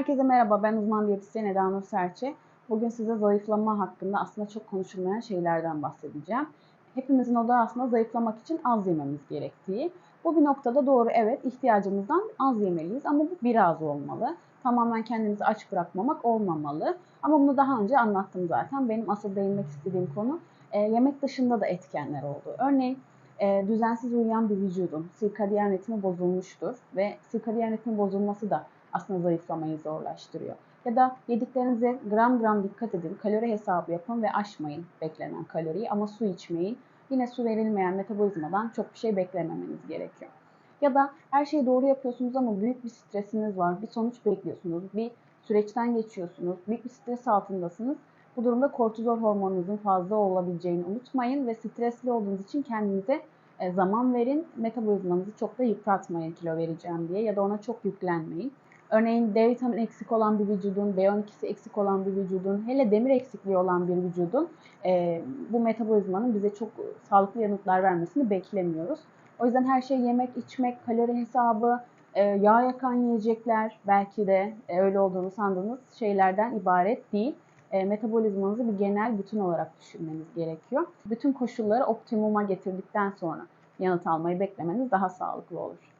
Herkese merhaba, ben uzman diyetisyen Eda Nur Serçe. Bugün size zayıflama hakkında aslında çok konuşulmayan şeylerden bahsedeceğim. Hepimizin oda aslında zayıflamak için az yememiz gerektiği. Bu bir noktada doğru evet ihtiyacımızdan az yemeliyiz ama bu biraz olmalı. Tamamen kendimizi aç bırakmamak olmamalı. Ama bunu daha önce anlattım zaten. Benim asıl değinmek istediğim konu e, yemek dışında da etkenler oldu. Örneğin e, düzensiz uyuyan bir vücudun sirkadiyen ritmi bozulmuştur ve sirkadiyen ritmi bozulması da aslında zayıflamayı zorlaştırıyor. Ya da yediklerinize gram gram dikkat edin, kalori hesabı yapın ve aşmayın beklenen kaloriyi ama su içmeyin. Yine su verilmeyen metabolizmadan çok bir şey beklememeniz gerekiyor. Ya da her şeyi doğru yapıyorsunuz ama büyük bir stresiniz var, bir sonuç bekliyorsunuz, bir süreçten geçiyorsunuz, büyük bir stres altındasınız. Bu durumda kortizol hormonunuzun fazla olabileceğini unutmayın ve stresli olduğunuz için kendinize e, zaman verin. Metabolizmanızı çok da yıpratmayın kilo vereceğim diye ya da ona çok yüklenmeyin. Örneğin D vitamini eksik olan bir vücudun, B12'si eksik olan bir vücudun, hele demir eksikliği olan bir vücudun e, bu metabolizmanın bize çok sağlıklı yanıtlar vermesini beklemiyoruz. O yüzden her şey yemek, içmek, kalori hesabı, e, yağ yakan yiyecekler belki de e, öyle olduğunu sandığınız şeylerden ibaret değil. E, metabolizmanızı bir genel bütün olarak düşünmeniz gerekiyor. Bütün koşulları optimuma getirdikten sonra yanıt almayı beklemeniz daha sağlıklı olur.